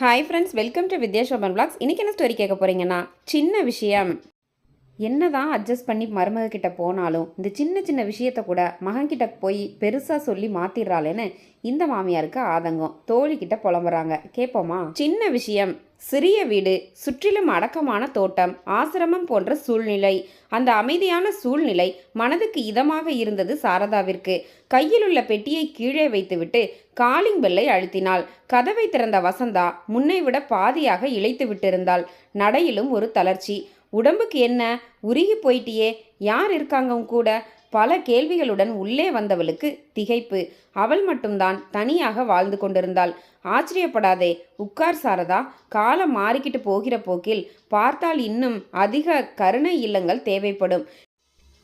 Hi friends welcome to Vidyashoban blogs இன்றைக்கி என்ன story கேட்க போகிறீங்கன்னா சின்ன விஷயம். என்னதான் அட்ஜஸ்ட் பண்ணி மருமகக்கிட்ட போனாலும் இந்த சின்ன சின்ன விஷயத்த கூட மகன்கிட்ட போய் பெருசாக சொல்லி மாத்திடுறாளேன்னு இந்த மாமியாருக்கு ஆதங்கம். தோழிக்கிட்ட புலம்புறாங்க. கேட்போமா சின்ன விஷயம். சிறிய வீடு சுற்றிலும் அடக்கமான தோட்டம் ஆசிரமம் போன்ற சூழ்நிலை. அந்த அமைதியான சூழ்நிலை மனதுக்கு இதமாக இருந்தது சாரதாவிற்கு. கையில் உள்ள பெட்டியை கீழே வைத்துவிட்டு காலிங் பெல்லை அழுத்தினாள். கதவை திறந்த வசந்தா முன்னை விட பாதியாக இழைத்து விட்டிருந்தாள் நடையிலும் ஒரு தளர்ச்சி. உடம்புக்கு என்ன? உருகி போயிட்டியே. யார் இருக்காங்க உன் கூட? பல கேள்விகளுடன் உள்ளே வந்தவளுக்கு திகைப்பு. அவள் மட்டும்தான் தனியாக வாழ்ந்து கொண்டிருந்தாள். ஆச்சரியப்படாதே உட்கார் சாரதா. காலம் மாறிக்கிட்டு போகிற போக்கில் பார்த்தால் இன்னும் அதிக கருணை இல்லங்கள் தேவைப்படும்.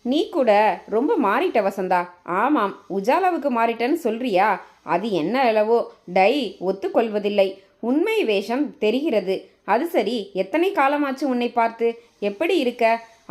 நீ கூட ரொம்ப மாறிட்ட வசந்தா. ஆமாம் உஜாலாவுக்கு மாறிட்டேன்னு சொல்றியா? அது என்ன அளவோ டை ஒத்துக்கொள்வதில்லை. உண்மை வேஷம் தெரிகிறது. அது சரி எத்தனை காலமாச்சு உன்னை பார்த்து? எப்படி இருக்க?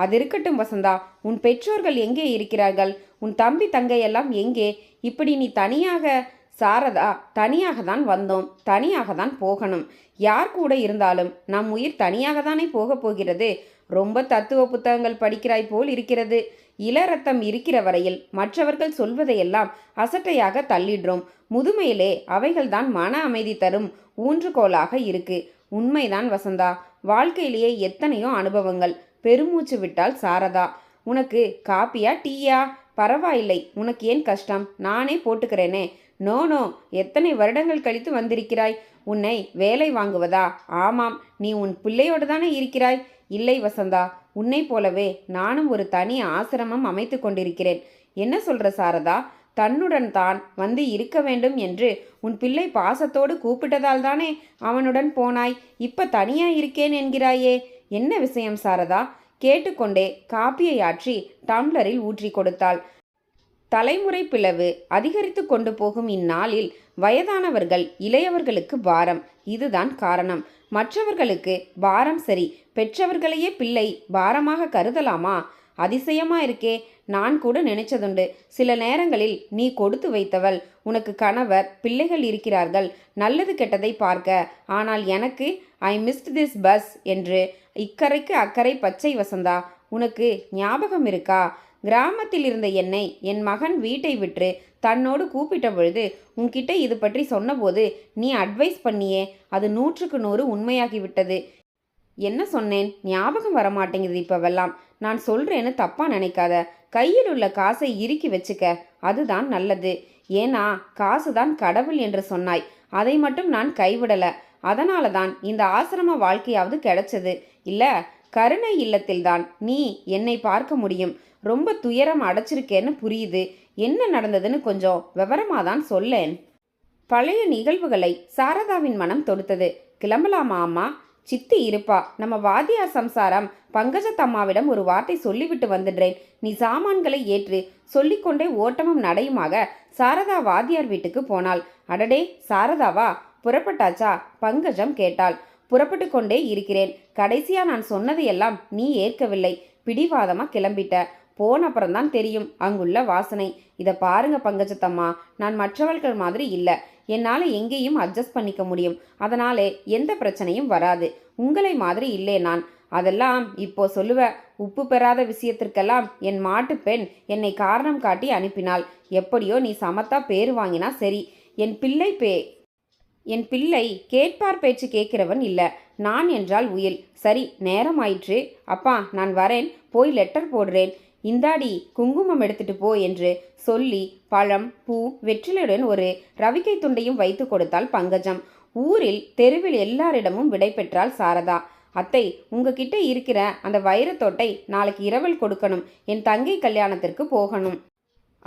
அது இருக்கட்டும் வசந்தா. உன் பெற்றோர்கள் எங்கே இருக்கிறார்கள்? உன் தம்பி தங்கையெல்லாம் எங்கே? இப்படி நீ தனியாக சாரதா தனியாக தான் வந்தோம். தனியாக தான் போகணும். யார் கூட இருந்தாலும் நம் உயிர் தனியாக தானே போகப் போகிறது. ரொம்ப தத்துவ புத்தகங்கள் படிக்கிறாய் போல் இருக்கிறது. இளரத்தம் இருக்கிற வரையில் மற்றவர்கள் சொல்வதையெல்லாம் அசட்டையாக தள்ளிடுறோம். முதுமையிலே அவைகள்தான் மன அமைதி தரும் ஊன்றுகோலாக இருக்கு. உண்மைதான் வசந்தா. வாழ்க்கையிலேயே எத்தனையோ அனுபவங்கள். பெருமூச்சு விட்டால் சாரதா. உனக்கு காப்பியா டீயா? பரவாயில்லை. உனக்கு ஏன் கஷ்டம்? நானே போட்டுக்கிறேனே. No no. எத்தனை வருடங்கள் கழித்து வந்திருக்கிறாய்? உன்னை வேலை வாங்குவதா? ஆமாம். நீ உன் பிள்ளையோடு தானே இருக்கிறாய்? இல்லை வசந்தா. உன்னை போலவே நானும் ஒரு தனி ஆசிரமம் அமைத்து கொண்டிருக்கிறேன். என்ன சொல்ற சாரதா? தன்னுடன் தான் வந்து இருக்க வேண்டும் என்று உன் பிள்ளை பாசத்தோடு கூப்பிட்டதால் தானே அவனுடன் போனாய். இப்ப தனியா இருக்கேன் என்கிறாயே. என்ன விஷயம் சாரதா? கேட்டுக்கொண்டே காப்பியை ஆற்றி டம்ளரில் ஊற்றி கொடுத்தாள். தலைமுறை பிளவு அதிகரித்து கொண்டு போகும் இந்நாளில் வயதானவர்கள் இளையவர்களுக்கு பாரம். இதுதான் காரணம். மற்றவர்களுக்கு பாரம் சரி பெற்றவர்களையே பிள்ளை பாரமாக கருதலாமா? அதிசயமா இருக்கே நான் கூட நினைச்சதுண்டு. சில நேரங்களில் நீ கொடுத்து வைத்தவள் உனக்கு கணவர் பிள்ளைகள் இருக்கிறார்கள் நல்லது கெட்டதை பார்க்க. ஆனால் எனக்கு ஐ மிஸ்ட் திஸ் பஸ் என்று இக்கரைக்கு அக்கறை பச்சை வசந்தா உனக்கு ஞாபகம் இருக்கா? கிராமத்தில் இருந்த என்னை என் மகன் வீட்டை விற்று தன்னோடு கூப்பிட்ட பொழுது உன்கிட்ட இது பற்றி சொன்னபோது நீ அட்வைஸ் பண்ணியே அது நூற்றுக்கு நூறு உண்மையாகிவிட்டது. என்ன சொன்னேன்? ஞாபகம் வரமாட்டேங்குது இப்பவெல்லாம். நான் சொல்றேன்னு தப்பா நினைக்காத. கையில் உள்ள காசை இறுக்கி வச்சுக்க. அதுதான் நல்லது. ஏன்னா காசுதான் கடவுள் என்று சொன்னாய். அதை மட்டும் நான் கைவிடல. அதனால தான் இந்த ஆசிரம வாழ்க்கையாவது கிடைச்சது. இல்ல கருணை இல்லத்தில்தான் நீ என்னை பார்க்க முடியும். ரொம்ப துயரம் அடைச்சிருக்கேன்னு புரியுது. என்ன நடந்ததுன்னு கொஞ்சம் விவரமாக தான் சொல்லேன். பழைய நிகழ்வுகளை சாரதாவின் மனம் தொடுத்தது. கிளம்பலாமா அம்மா? சித்தி இருப்பா. நம்ம வாத்தியார் சம்சாரம் பங்கஜத்தம்மாவிடம் ஒரு வார்த்தை சொல்லிவிட்டு வந்துடுறேன். நீ சாமான்களை ஏற்று சொல்லிக்கொண்டே ஓட்டமும் நடையுமாக சாரதா வாத்தியார் வீட்டுக்கு போனாள். அடடே சாரதாவா? புறப்பட்டாச்சா? பங்கஜம் கேட்டாள். புறப்பட்டு கொண்டே இருக்கிறேன். கடைசியா நான் சொன்னதையெல்லாம் நீ ஏற்கவில்லை. பிடிவாதமா கிளம்பிட்ட. போன அப்புறம்தான் தெரியும். அங்குள்ள வாசனை. இதை பாருங்க பங்கஜத்தம்மா. நான் மற்றவர்கள் மாதிரி இல்லை. என்னால் எங்கேயும் அட்ஜஸ்ட் பண்ணிக்க முடியும். அதனாலே எந்த பிரச்சனையும் வராது. உங்களை மாதிரி இல்லை நான். அதெல்லாம் இப்போ சொல்லுவ. உப்பு பெறாத விஷயத்திற்கெல்லாம் என் மாட்டு பெண் என்னை காரணம் காட்டி அனுப்பினாள். எப்படியோ நீ சமத்தா பேர் வாங்கினா சரி. என் பிள்ளை பே என் பிள்ளை கேட்பார் பேச்சு கேட்கிறவன் இல்லை. நான் என்றால் உயில். சரி நேரம் ஆயிற்று அப்பா நான் வரேன். போய் லெட்டர் போடுறேன். இந்தாடி குங்குமம் எடுத்துட்டு போ என்று சொல்லி பழம் பூ வெற்றிலையுடன் ஒரு ரவிக்கை துண்டையும் வைத்து கொடுத்தாள் பங்கஜம். ஊரில் தெருவில் எல்லாரிடமும் விடை பெற்றாள் சாரதா. அத்தை உங்ககிட்ட இருக்கிற அந்த வைரத்தோட்டை நாளைக்கு இரவல் கொடுக்கணும். என் தங்கை கல்யாணத்திற்கு போகணும்.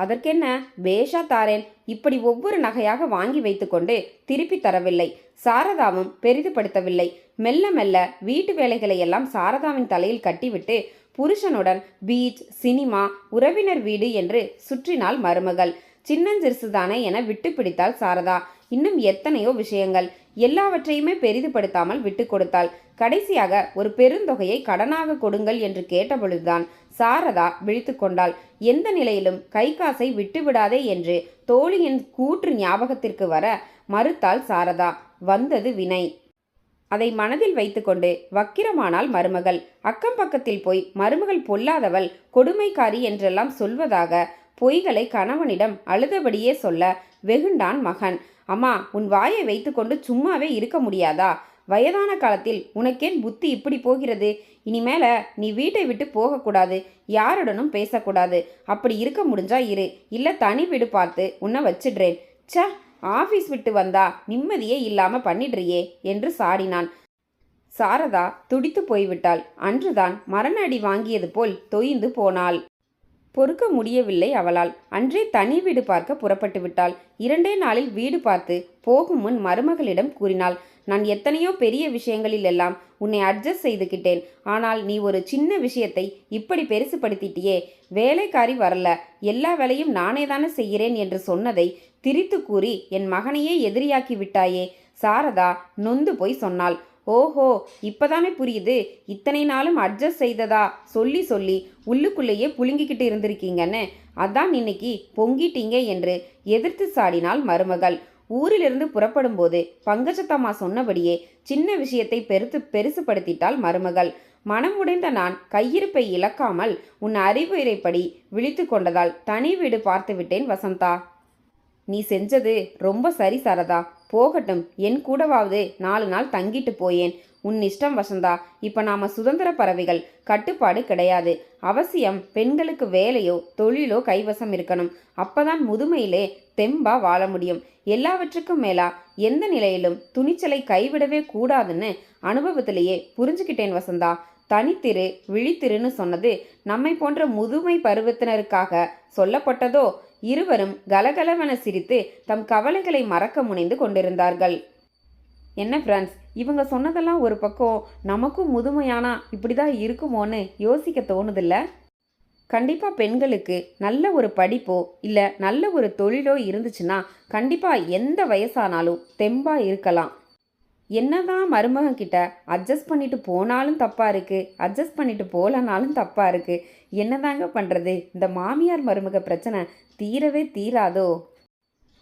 அதற்கென்ன? பேஷா தாரேன். இப்படி ஒவ்வொரு நகையாக வாங்கி வைத்துக்கொண்டு திருப்பி தரவில்லை. சாரதாவும் பெரிதுபடுத்தவில்லை. மெல்ல மெல்ல வீட்டு வேலைகளை எல்லாம் சாரதாவின் தலையில் கட்டிவிட்டு புருஷனுடன் பீச் சினிமா உறவினர் வீடு என்று சுற்றினாள் மருமகள். சின்னஞ்சிறுசுதானே என விட்டு பிடித்தாள் சாரதா. இன்னும் எத்தனையோ விஷயங்கள் எல்லாவற்றையுமே பெரிதுபடுத்தாமல் விட்டு கொடுத்தாள். கடைசியாக ஒரு பெருந்தொகையை கடனாக கொடுங்கள் என்று கேட்டபொழுதுதான் சாரதா விழித்து கொண்டாள். எந்த நிலையிலும் கை காசை விட்டுவிடாதே என்று தோழியின் கூற்று ஞாபகத்திற்கு வர மறுத்தாள் சாரதா. வந்தது வினை. அதை மனதில் வைத்துக்கொண்டு வக்கிரமானால் மருமகள். அக்கம் பக்கத்தில் போய் மருமகள் பொல்லாதவள் கொடுமைக்காரி என்றெல்லாம் சொல்வதாக பொய்களை கணவனிடம் அழுதபடியே சொல்ல வெகுண்டான் மகன். அம்மா உன் வாயை வைத்துக்கொண்டு சும்மாவே இருக்க முடியாதா? வயதான காலத்தில் உனக்கேன் புத்தி இப்படி போகிறது? இனிமேல நீ வீட்டை விட்டு போகக்கூடாது யாருடனும் பேசக்கூடாது. அப்படி இருக்க முடிஞ்சா இரு. இல்லை தனி வீடு பார்த்து உன்னை வச்சிடுறேன். ச்ச ஆஃபீஸ் விட்டு வந்தா நிம்மதியே இல்லாம பண்ணிடுறியே என்று சாடினான். சாரதா துடித்து போய்விட்டாள். அன்றுதான் மரண அடி வாங்கியது போல் தொய்ந்து போனாள். பொறுக்க முடியவில்லை அவளால். அன்றே தனி வீடு பார்க்க புறப்பட்டு விட்டாள். இரண்டே நாளில் வீடு பார்த்து போகும் முன் மருமகளிடம் கூறினாள் நான் எத்தனையோ பெரிய விஷயங்களில் எல்லாம் உன்னை அட்ஜஸ்ட் செய்துகிட்டேன். ஆனால் நீ ஒரு சின்ன விஷயத்தை இப்படி பெருசுபடுத்திட்டியே. வேலைக்காரி வரல. எல்லா வேலையும் நானே தானே செய்கிறேன் என்று சொன்னதை திரித்து கூறி என் மகனையே எதிரியாக்கி விட்டாயே. சாரதா நொந்து போய் சொன்னாள். ஓஹோ இப்பதானே புரியுது. இத்தனை நாளும் அட்ஜஸ்ட் செய்ததா? சொல்லி சொல்லி உள்ளுக்குள்ளேயே புழுங்கிக்கிட்டு இருந்திருக்கீங்கன்னு. அதான் இன்னைக்கு பொங்கிட்டீங்க என்று எதிர்த்து சாடினாள் மருமகள். ஊரிலிருந்து புறப்படும்போது பங்கஜத்தம்மா சொன்னபடியே சின்ன விஷயத்தை பெருத்து பெருசுபடுத்திட்டாள் மருமகள். மனம் உடைந்த நான் கையிருப்பை இழக்காமல் உன் அறிவுரைப்படி விழித்து கொண்டதால் தனி வீடு பார்த்துவிட்டேன் வசந்தா. நீ செஞ்சது ரொம்ப சரி சாரதா. போகட்டும் என் கூடவாவது நாலு நாள் தங்கிட்டு போயேன். உன் இஷ்டம் வசந்தா இப்போ நாம சுதந்திர பறவைகள். கட்டுப்பாடு கிடையாது. அவசியம் பெண்களுக்கு வேலையோ தொழிலோ கைவசம் இருக்கணும். அப்பதான் முதுமையிலே தெம்பா வாழ முடியும். எல்லாவற்றுக்கும் மேலா எந்த நிலையிலும் துணிச்சலை கைவிடவே கூடாதுன்னு அனுபவத்திலேயே புரிஞ்சுக்கிட்டேன் வசந்தா. தனித்திரு விழித்திருன்னு சொன்னது நம்மை போன்ற முதுமை பருவத்தினருக்காக சொல்லப்பட்டதோ இருவரும் கலகலவென சிரித்து தம் கவலைகளை மறக்க முனைந்து கொண்டிருந்தார்கள். என்ன ஃப்ரெண்ட்ஸ் இவங்க சொன்னதெல்லாம் ஒரு பக்கம் நமக்கும் முதுமையானா இப்படி தான் இருக்குமோன்னு யோசிக்க தோணுதில்ல? கண்டிப்பாக பெண்களுக்கு நல்ல ஒரு படிப்போ இல்லை நல்ல ஒரு தொழிலோ இருந்துச்சுன்னா கண்டிப்பாக எந்த வயசானாலும் தெம்பாக இருக்கலாம். என்னதான் மருமகன் கிட்ட அட்ஜஸ்ட் பண்ணிட்டு போனாலும் தப்பாக இருக்குது அட்ஜஸ்ட் பண்ணிட்டு போகலனாலும் தப்பாக இருக்குது என்னதாங்க பண்ணுறது இந்த மாமியார் மருமக பிரச்சனை தீரவே தீராதோ?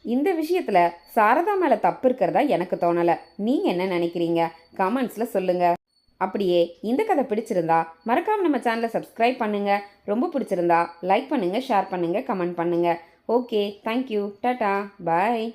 இந்த விஷயத்தில் சாரதா மேலே தப்பு இருக்கிறதா எனக்கு தோணலை. நீங்கள் என்ன நினைக்கிறீங்க? கமெண்ட்ஸில் சொல்லுங்கள் அப்படியே இந்த கதை பிடிச்சிருந்தா மறக்காம நம்ம சேனலை சப்ஸ்கிரைப் பண்ணுங்கள் ரொம்ப பிடிச்சிருந்தா லைக் பண்ணுங்கள் ஷேர் பண்ணுங்கள் கமெண்ட் பண்ணுங்கள் ஓகே தேங்க்யூ டாட்டா பாய்